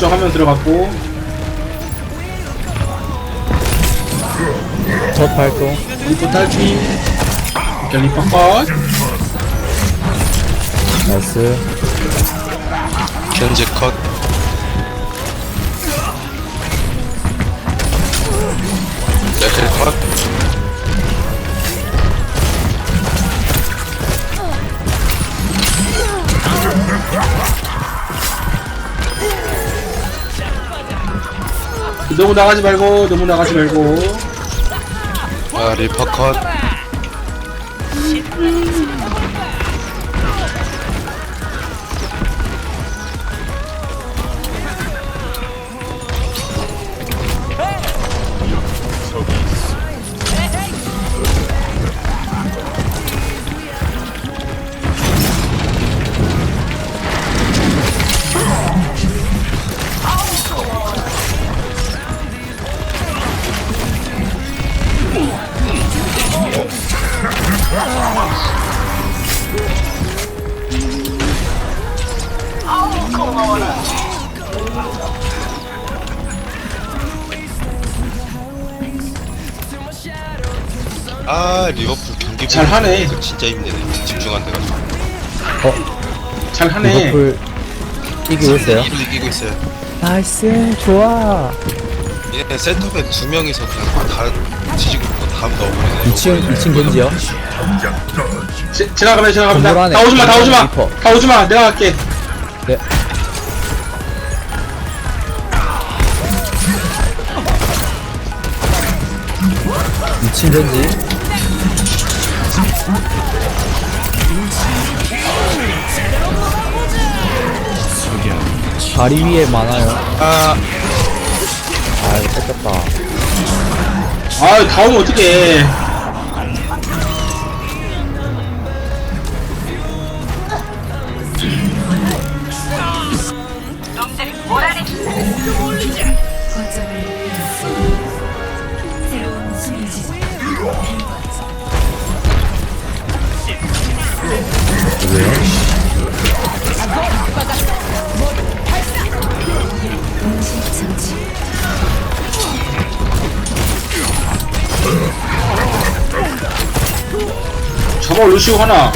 리퍼 오른쪽 한명 들어갔고. 저 발동. 리퍼 탈피 오케이 리퍼 컷. 나이스. 현재 컷. 레벨 컷 너무 나가지 말고 너무 나가지 말고. 아, 리퍼 컷 잘 하네. 보고 진짜 힘드네. 집중 안 돼가지고. 잘 하네 리버풀 이기고 있어요 이로 이기고 있어요. 나이스 좋아 얘 센터백 두 명이서 그냥 다 뒤지고 있고 다음 넣어버리네. 2층 2층 겐지요 지, 지나가면 지나갑니다 안에, 다 오지 마 다 건물 오지마 안에 리퍼. 다 오지 마 내가 갈게 네 미친 겐지 다리 위에 많아요. 아, 아 이거 뺏겼다. 아다 오면 어떡해 장치 저거 루시오 하나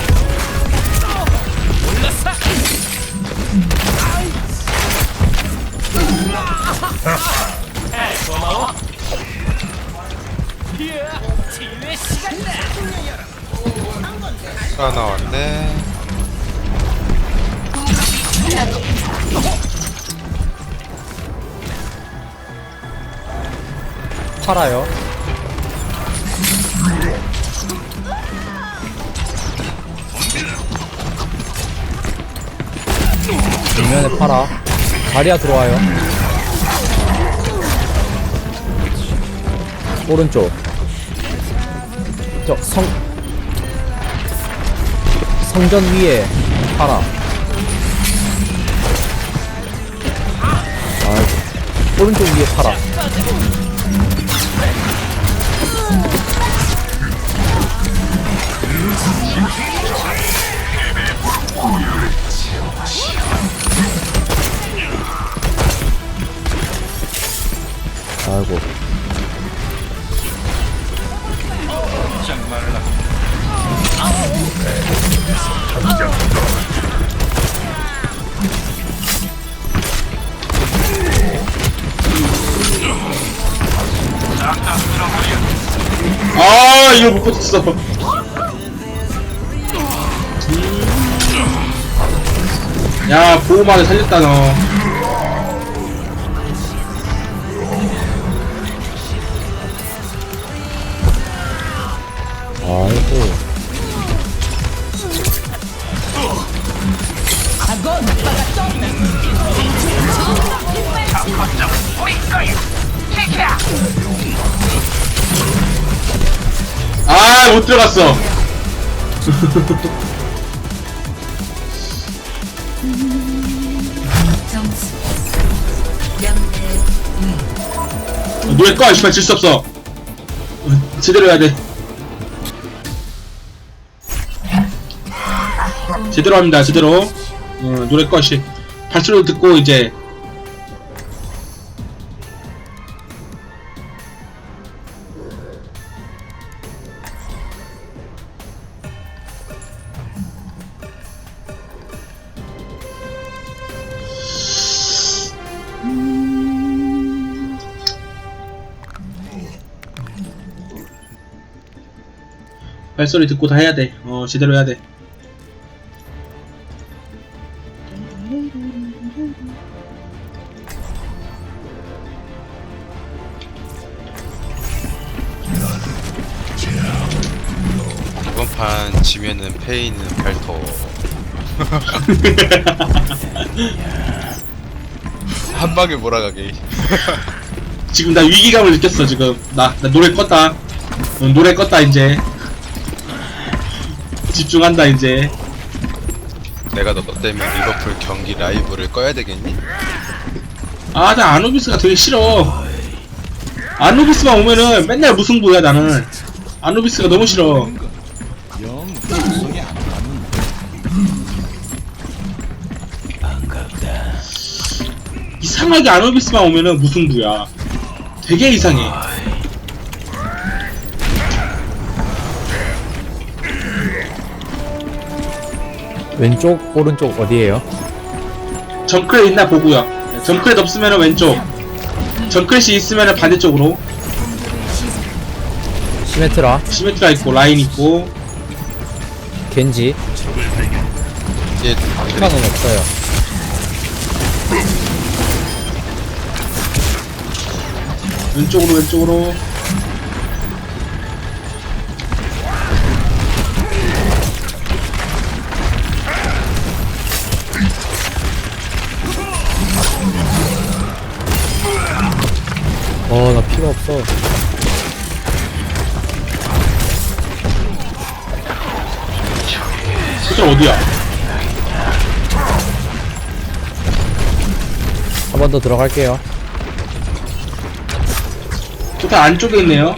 아 나왔네. 팔아요. 정면에 팔아. 자리야 들어와요. 오른쪽. 저 성 성전 위에 팔아. 아 오른쪽 위에 팔아 아 이거 못 버텼어. 야 보호막을 살렸다 너 들어갔어. 점수 노래 꺼 씨발 질 수 없어. 어, 제대로 해야 돼. 제대로 합니다 제대로. 어, 노래 꺼 씨. 발소리 듣고 이제 발소리 듣고 다 해야 돼. 어, 제대로 해야 돼. 이번 판 지면은 페이는 발터 한 방에 몰아가게 지금 나 위기감을 느꼈어, 지금. 나, 나 노래 껐다. 어, 노래 껐다, 이제. 집중한다, 이제. 내가 너 때문에 리버풀 경기 라이브를 꺼야 되겠니? 아, 나 아누비스가 되게 싫어. 아누비스만 오면은 맨날 무승부야, 나는. 아누비스가 너무 싫어. 이상하게 아누비스만 오면은 무승부야. 되게 이상해. 왼쪽 오른쪽 어디에요? 정크렛 있나 보고요. 정크렛 없으면은 왼쪽. 정크렛이 있으면은 반대쪽으로. 시메트라 시메트라 있고 라인 있고. 겐지 이제 시간은 없어요 왼쪽으로 왼쪽으로. 어나 피가 없어 그쪽 어디야? 한 번 더 들어갈게요 좋다 안쪽에 있네요.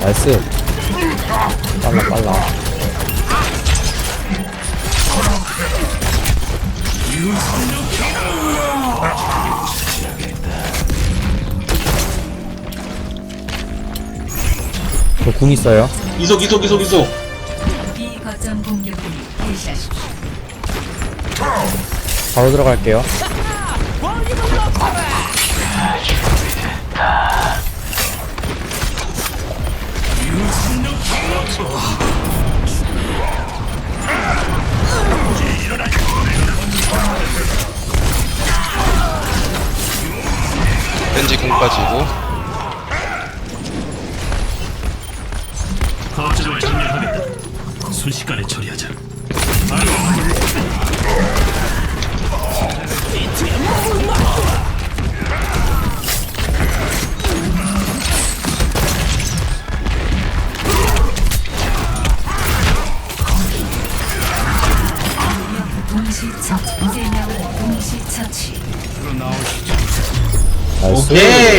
나이스 빨라 빨라 저 궁 있어요 이속 이속 이속 이속. B 거점 공격을 개시하십시오. 바로 들어갈게요 빠지고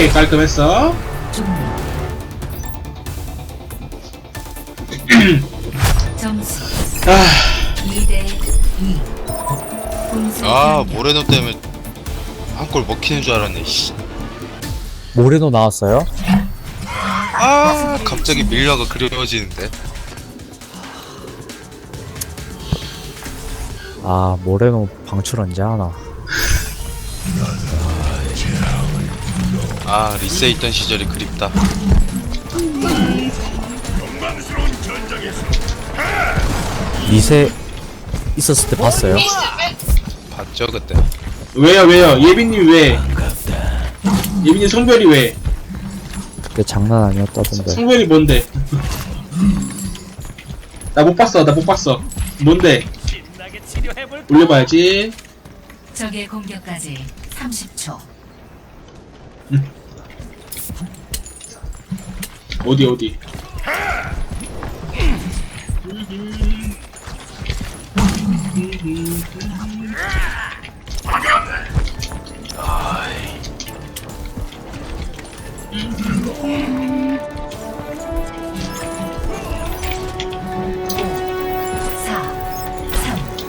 오케이 깔끔했어. 점수 아 2대 2. 공수 아. 모레노 때문에 한 골 먹히는 줄 알았네 씨. 모레노 나왔어요? 아 갑자기 밀려가 그려지는데 아 모레노 방출 언제 하나 아 리세 있던 시절이 그립다 리세 있었을 때 봤어요? 봤죠 그때 왜요 왜요 예빈님 왜? 예빈님 성별이 왜? 그게 장난 아니었다던데 성별이 뭔데? 나 못 봤어 나 못 봤어. 뭔데? 올려봐야지. 적의 공격까지 30초. 어디 어디?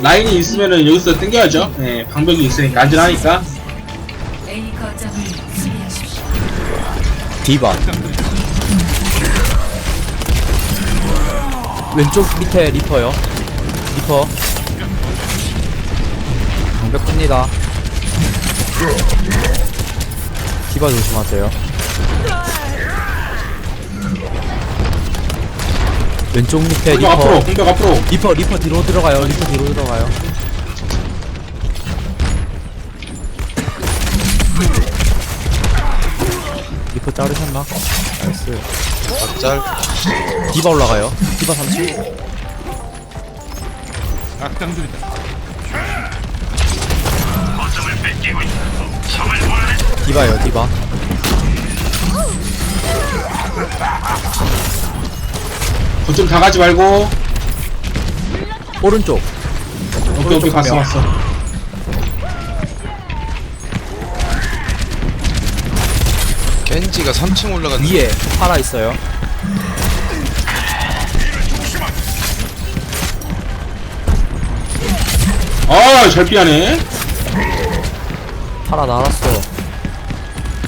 라인이 있으면은 여기서 당겨야죠. 네, 방벽이 있으니까 안전하니까. 디바 왼쪽 밑에 리퍼요. 리퍼. 방벽 큽니다. 디바 조심하세요. 왼쪽 밑에 공격 앞으로 리퍼. 공격 앞으로 리퍼 리퍼 뒤로 들어가요. 리퍼 뒤로 들어가요. 자르셨나? 나이스. 짤 디바 올라가요. 디바 3층. 디바요, 디바. 거점 다 가지 말고 오른쪽. 오케이 오케이 봤어 명. 봤어 겐지가 3층 올라간 위에 파라 있어요. 아 잘 피하네 파라 날았어.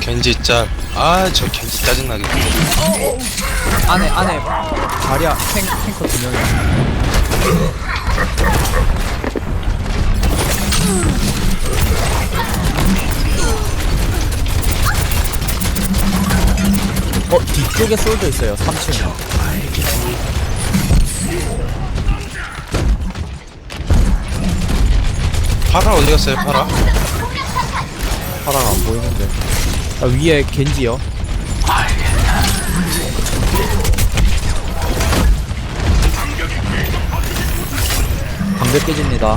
겐지 짤 아 저 겐지 짜증나게 안에 안에 자리야 탱 탱커 두 명이. 어 뒤쪽에 쏠져 있어요. 3층. 파라 어디 갔어요 파라? 파라가 안 보이는데. 아, 위에 겐지요. 방벽 깨집니다.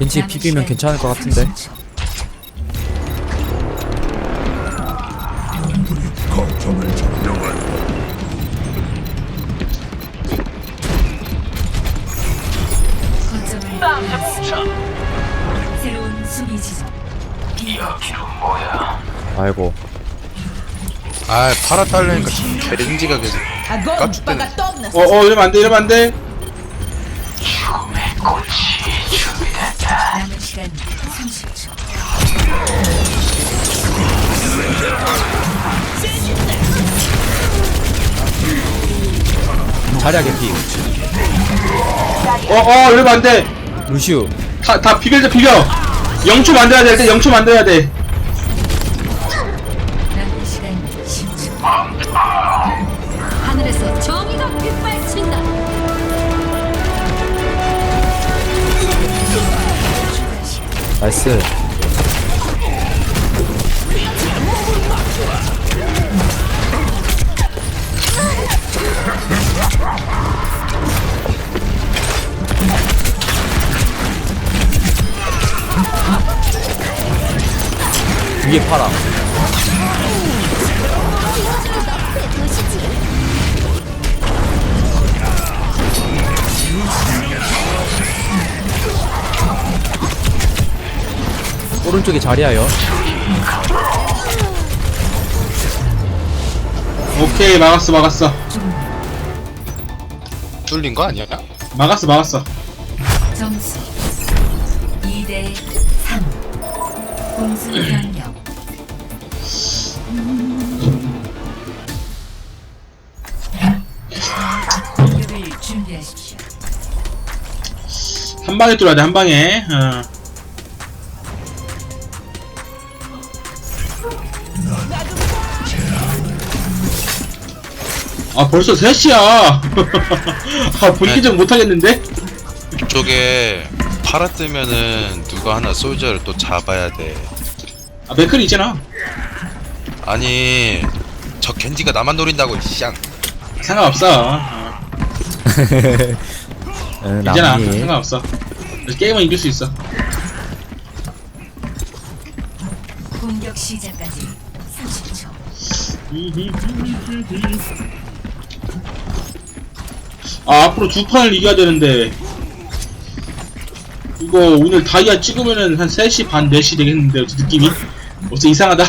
겐지 비비면 괜찮을 것 같은데. 거점을 새로운 수비 지점. 아이고. 아 파라 딸려니까 겐지가 계속 깝죽대네. 어어 이러면 안돼 이러면 안돼 자리야 개피 어어 이러면 안돼. 루시우. 다, 다 비벼자 비벼. 0초 만들어야 될때 0초 만들어야 돼. 10초. 하늘에서 정의가 빗발친다. 나이스 위에 파라 오른쪽에 자리야요 오케이 막았어 막았어 뚫린 거 아니야? 막았어 막았어 점수 2대 3. 공수 변 한 방에 뚫어야 돼 한 방에. 어. 아 벌써 3시야. 아 본기적 못하겠는데? 이쪽에 파라 뜨면은 누가 하나 솔저를 또 잡아야 돼. 아 맥클이 있잖아. 아니 저 겐지가 나만 노린다고 쌍. 상관없어. 어. 응, 괜찮아 남이. 상관없어. 게임은 이길 수 있어. 공격 시작까지 30초. 아 앞으로 두 판을 이겨야 되는데. 이거 오늘 다이아 찍으면은 한 3시 반 4시 되겠는데 느낌이? 어째 이상하다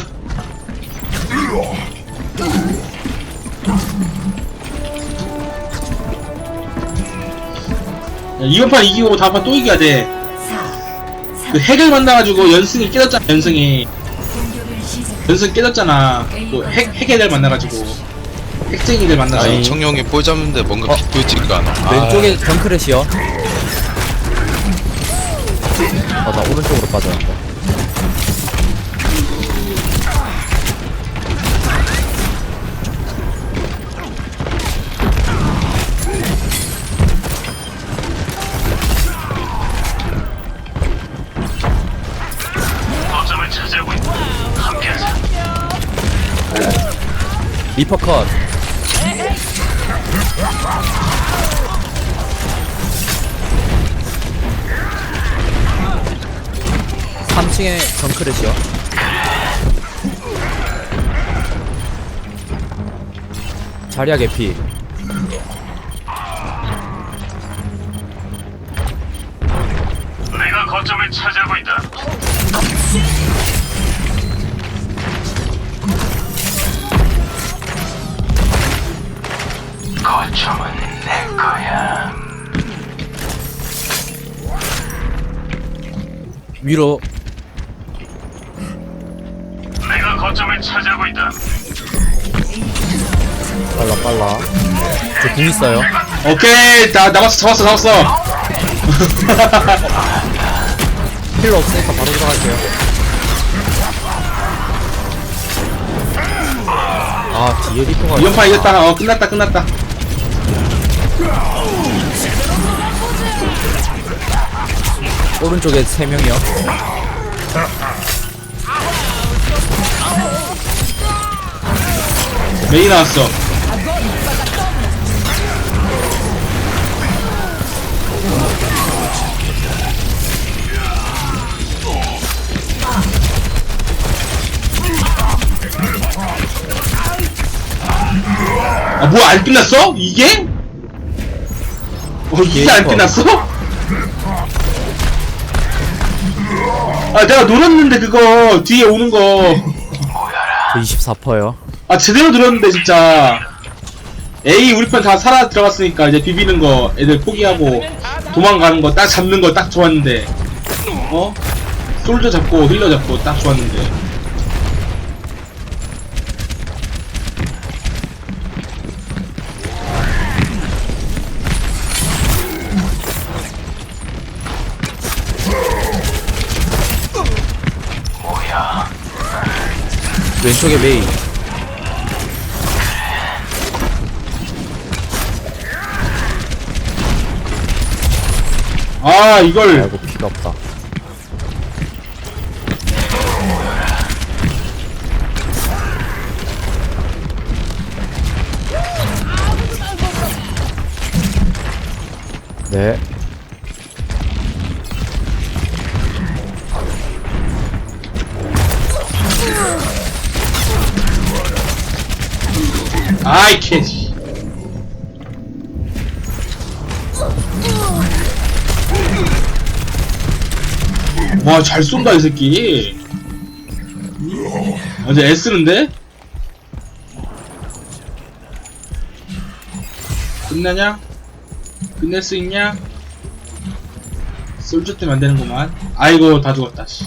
이번 판 이기고 다음 판 또 이겨야 돼 4, 그 핵을 만나가지고 연승이 깨졌잖아 연승이. 연승 깨졌잖아 그 핵, 핵애들 만나가지고 핵쟁이들 만나서 아니. 청룡이 볼 잡는데 뭔가 어. 비껴지가 않아 아, 왼쪽에 정크렛이요. 어, 나 오른쪽으로 빠졌는데. 리퍼 컷. 삼층에 정크렛이요. 자리야 개피. 내가 거점을 차지하고 있다. 거점은 내 거야. 위로 내가 거점을 차지하고 있다. 빨라 빨라. 저 궁 있어요. 오케이 나 남았어 잡았어 잡았어 힐러 없으니까 바로 들어갈게요. 아 뒤에 리퍼가 판 이겼다 어 끝났다 끝났다 오른쪽에 세 명이요. 메이 나왔어 아 뭐야 안 끝났어? 이게? 어 이게 안. 끝났어? 아 내가 놀았는데 그거 뒤에 오는 거저 24퍼요. 아 제대로 들었는데 진짜 A 우리 편 다 살아 들어갔으니까 이제 비비는 거 애들 포기하고 도망가는 거 딱 잡는 거 딱 좋았는데 어? 솔저 잡고 힐러 잡고 딱 좋았는데 왼쪽에 메이. 아 이걸 아이고 피가 없다. 네. 아이 캐지 와 잘 쏜다 이 새끼 어제 애쓰는데? 끝나냐? 끝낼 수 있냐? 솔저 때문에 안 되는구만 아이고 다 죽었다 씨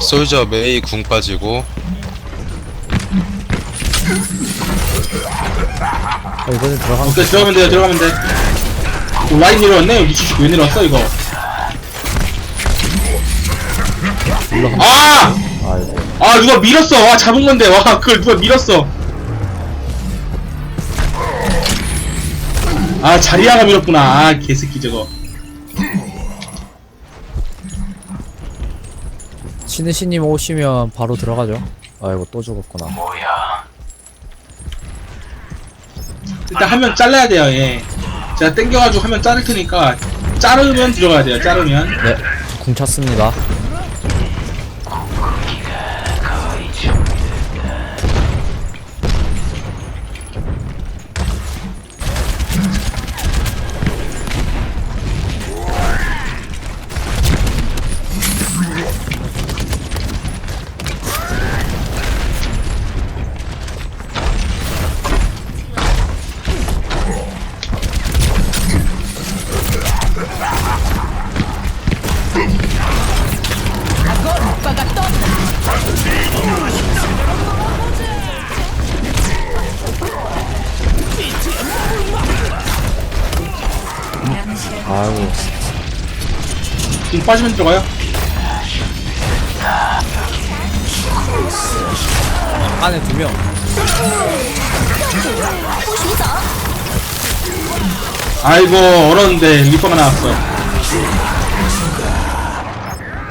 솔저 메이 궁 빠지고. 아, 이번엔 들어가면 오케이 들어가면 돼요 들어가면 돼. 어, 라인 내려왔네? 미치시고 왜 내려왔어 이거? 아! 아이고. 아 누가 밀었어. 와 잡은 건데. 와 그걸 누가 밀었어. 아 자리아가 밀었구나. 아 개새끼 저거 신으시님 오시면 바로 들어가죠. 아이고 또 죽었구나 뭐야? 일단 화면 잘라야 돼요 얘 제가 땡겨가지고 화면 자를 테니까 자르면 들어가야 돼요 자르면 네 궁 찼습니다 빠지면 들어가요? 안에 두 명. 아이고 얼었는데. 리퍼가 나왔어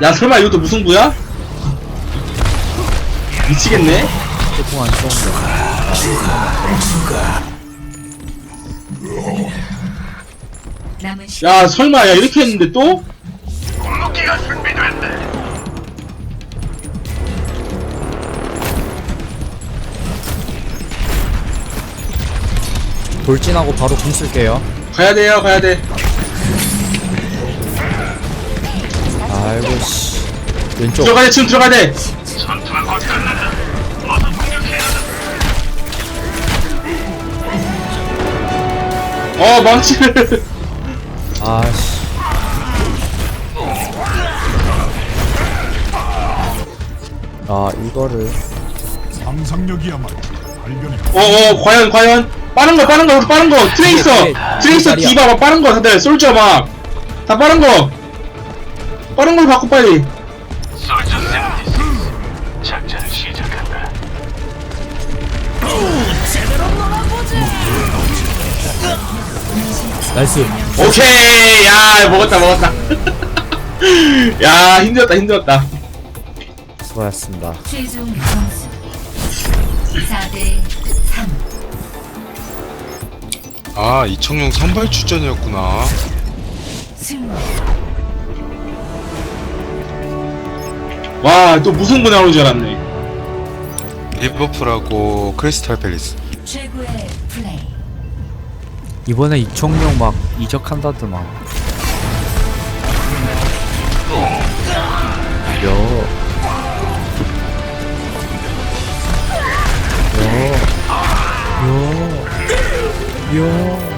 야 설마 이것도 무승부야? 미치겠네. 태풍 안 쏘는데. 남은 시간 야 설마 야 이렇게 했는데 또? 궁극기가 준비됐네. 돌진하고 바로 궁 쓸게요. 가야 돼요 가야 돼. 아이고 씨. 왼쪽. 들어가야 돼 지금 들어가야 돼. 전투가 곧 끝난다. 어서 공격해야 한다. 어 망치를 아씨 아 이거를 상상력이야말로 발견의 어어 과연 과연? 빠른 거 빠른 거 빠른 거. 트레이서 네, 네, 트레이서 자리야. 디바 막 빠른 거 다들 솔저 막다 빠른 거. 빠른 걸 바꿔 빨리. 작전을 시작한다. 나이스. 오케이. 야 먹었다 먹었다. 야 힘들었다 힘들었다 수고하셨습니다. 최종 점수. 4대 3 아 이청용 선발 출전이었구나. 승리. 와 또 무승부 나오는 줄 알았네. 리버풀하고 크리스탈 팰리스. 최고의 플레이. 이번에 이청용 막 이적한다더만 여. 여.